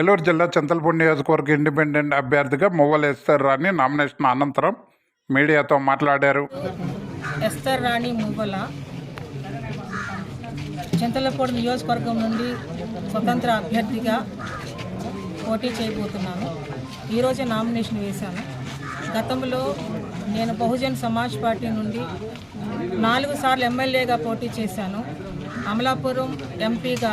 ఏలూరు జిల్లా చింతలపూడి నియోజకవర్గ ఇండిపెండెంట్ అభ్యర్థిగా మువ్వల ఎస్తారు రాణి నామినేషన్ అనంతరం మీడియాతో మాట్లాడారు. ఎస్తర్ రాణి మువ్వల చింతలపూడి నియోజకవర్గం నుండి స్వతంత్ర అభ్యర్థిగా పోటీ చేయబోతున్నాను. ఈరోజే నామినేషన్ వేశాను. గతంలో నేను బహుజన్ సమాజ్ పార్టీ నుండి నాలుగు సార్లు ఎమ్మెల్యేగా పోటీ చేశాను. అమలాపురం ఎంపీగా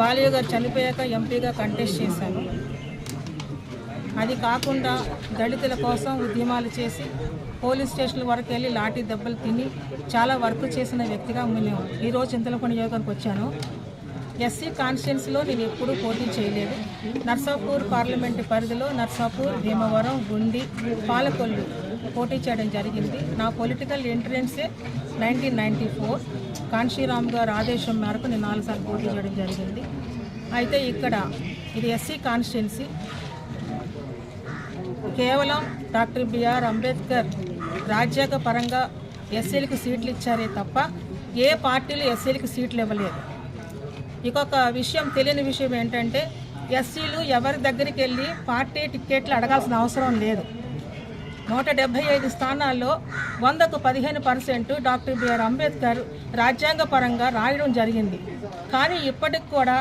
బాలయ్య గారు చనిపోయాక ఎంపీగా కంటెస్ట్ చేశాను అది కాకుండా దళితుల కోసం ఉద్యమాలు చేసి పోలీస్ స్టేషన్ల వరకు వెళ్ళి లాఠీ దెబ్బలు తిని చాలా వర్క్ చేసిన వ్యక్తిగా నేను ఈరోజు చింతలపూడి నియోజకవర్గం వచ్చాను. ఎస్సీ కాన్స్టిట్యున్సీలో నేను ఎప్పుడూ పోటీ చేయలేదు. నర్సాపూర్ పార్లమెంటు పరిధిలో నర్సాపూర్ భీమవరం గుండి పాలకొల్లు పోటీ చేయడం జరిగింది. నా political ఎంట్రెన్సే nineteen ninety four Kanshi Ram garu ఆదేశం మేరకు నేను నాలుగు సార్లు పోటీ చేయడం జరిగింది. అయితే ఇక్కడ ఇది ఎస్సీ కాన్స్టిట్యున్సీ. కేవలం డాక్టర్ బిఆర్ అంబేద్కర్ రాజ్యాంగ పరంగా ఎస్సీలకు సీట్లు ఇచ్చారే తప్ప ఏ పార్టీలు ఎస్సీలకు సీట్లు ఇవ్వలేదు. ఇంకొక విషయం తెలియని విషయం ఏంటంటే ఎస్సీలు ఎవరి దగ్గరికి వెళ్ళి పార్టీ టిక్కెట్లు అడగాల్సిన అవసరం లేదు. నూట డెబ్బై ఐదు స్థానాల్లో వందకు పదిహేను పర్సెంట్ డాక్టర్ బిఆర్ అంబేద్కర్ రాజ్యాంగపరంగా రాయడం జరిగింది. కానీ ఇప్పటికి కూడా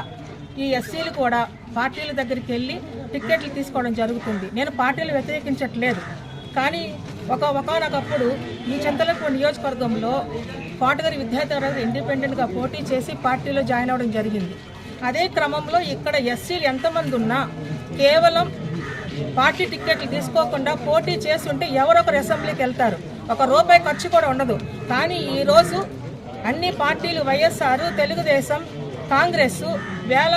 ఈ ఎస్సీలు కూడా పార్టీల దగ్గరికి వెళ్ళి టిక్కెట్లు తీసుకోవడం జరుగుతుంది. నేను పార్టీలు వ్యతిరేకించట్లేదు. కానీ ఒక ఒకనొకప్పుడు ఈ చింతలపూడి నియోజకవర్గంలో కోటగారి విద్యార్థి ఇండిపెండెంట్గా పోటీ చేసి పార్టీలో జాయిన్ అవ్వడం జరిగింది. అదే క్రమంలో ఇక్కడ ఎస్సీలు ఎంతమంది ఉన్నా కేవలం పార్టీ టిక్కెట్లు తీసుకోకుండా పోటీ చేస్తుంటే ఎవరొకరు అసెంబ్లీకి వెళ్తారు. ఒక రూపాయి ఖర్చు కూడా ఉండదు. కానీ ఈరోజు అన్ని పార్టీలు వైఎస్ఆర్ తెలుగుదేశం కాంగ్రెస్ వేల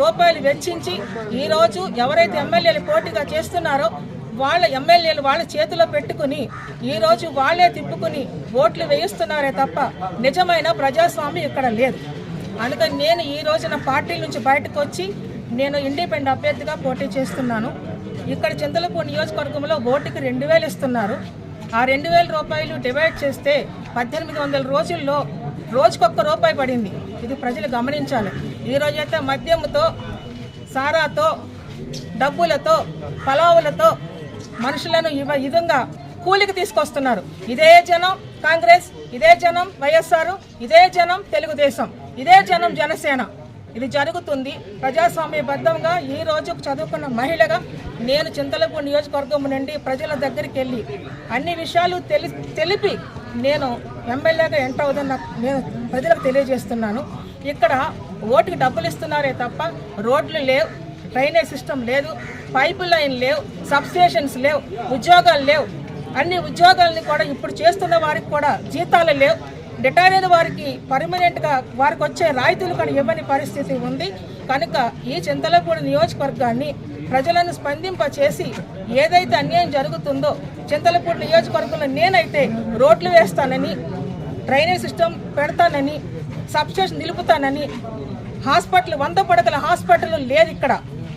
రూపాయలు వెచ్చించి ఈరోజు ఎవరైతే ఎమ్మెల్యేలు పోటీగా చేస్తున్నారో వాళ్ళ ఎమ్మెల్యేలు వాళ్ళ చేతిలో పెట్టుకుని ఈరోజు వాళ్ళే తిప్పుకుని ఓట్లు వేయిస్తున్నారే తప్ప నిజమైన ప్రజాస్వామ్యం ఇక్కడ లేదు. అందుకని నేను ఈ రోజున పార్టీల నుంచి బయటకు వచ్చి నేను ఇండిపెండెంట్ అభ్యర్థిగా పోటీ చేస్తున్నాను. ఇక్కడ చింతలపూడి నియోజకవర్గంలో ఓటుకి రెండు వేలు ఇస్తున్నారు. ఆ రెండు వేల రూపాయలు డివైడ్ చేస్తే పద్దెనిమిది వందల రోజుల్లో రోజుకొక్క రూపాయి పడింది. ఇది ప్రజలు గమనించాలి. ఈ రోజైతే మద్యంతో సారాతో డబ్బులతో పలావులతో మనుషులను ఇవ విధంగా కూలికి తీసుకొస్తున్నారు. ఇదే జనం కాంగ్రెస్ ఇదే జనం వైఎస్ఆర్ ఇదే జనం తెలుగుదేశం ఇదే జనం జనసేన. ఇది జరుగుతుంది. ప్రజాస్వామ్యబద్ధంగా ఈ రోజు చదువుకున్న మహిళగా నేను చింతలపూడి నియోజకవర్గం నుండి ప్రజల దగ్గరికి వెళ్ళి అన్ని విషయాలు తెలి తెలిపి నేను ఎమ్మెల్యేగా ఎంటర్ అవుదని నేను ప్రజలకు తెలియజేస్తున్నాను. ఇక్కడ ఓటుకి డబ్బులు ఇస్తున్నారే తప్ప రోడ్లు లేవు డ్రైనేజ్ సిస్టమ్ లేదు పైప్ లైన్ లేవు సబ్స్టేషన్స్ లేవు ఉద్యోగాలు లేవు. అన్ని ఉద్యోగాలని కూడా ఇప్పుడు చేస్తున్న వారికి కూడా జీతాలు లేవు. రిటైర్ అయిన వారికి పర్మనెంట్గా వారికి వచ్చే రాయితీలు కానీ ఇవ్వని పరిస్థితి ఉంది. కనుక ఈ చింతలపూడి నియోజకవర్గాన్ని ప్రజలను స్పందింప చేసి ఏదైతే అన్యాయం జరుగుతుందో చింతలపూడి నియోజకవర్గంలో నేనైతే రోడ్లు వేస్తానని డ్రైనేజ్ సిస్టమ్ పెడతానని సబ్స్టేషన్ నిలుపుతానని హాస్పిటల్ వంద పడకల హాస్పిటల్ లేదు ఇక్కడ.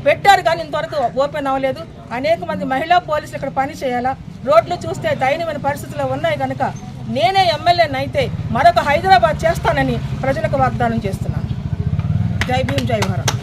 పెట్టారు కానీ ఇంతవరకు ఓపెన్ అవ్వలేదు. అనేక మంది మహిళా పోలీసులు ఇక్కడ పని చేయాలా? రోడ్లు చూస్తే దయనీయమైన పరిస్థితులు ఉన్నాయి కనుక నేనే ఎమ్మెల్యేని అయితే మరొక హైదరాబాద్ చేస్తానని ప్రజలకు వాగ్దానం చేస్తున్నాను. జై భీమ్ జై భారత్.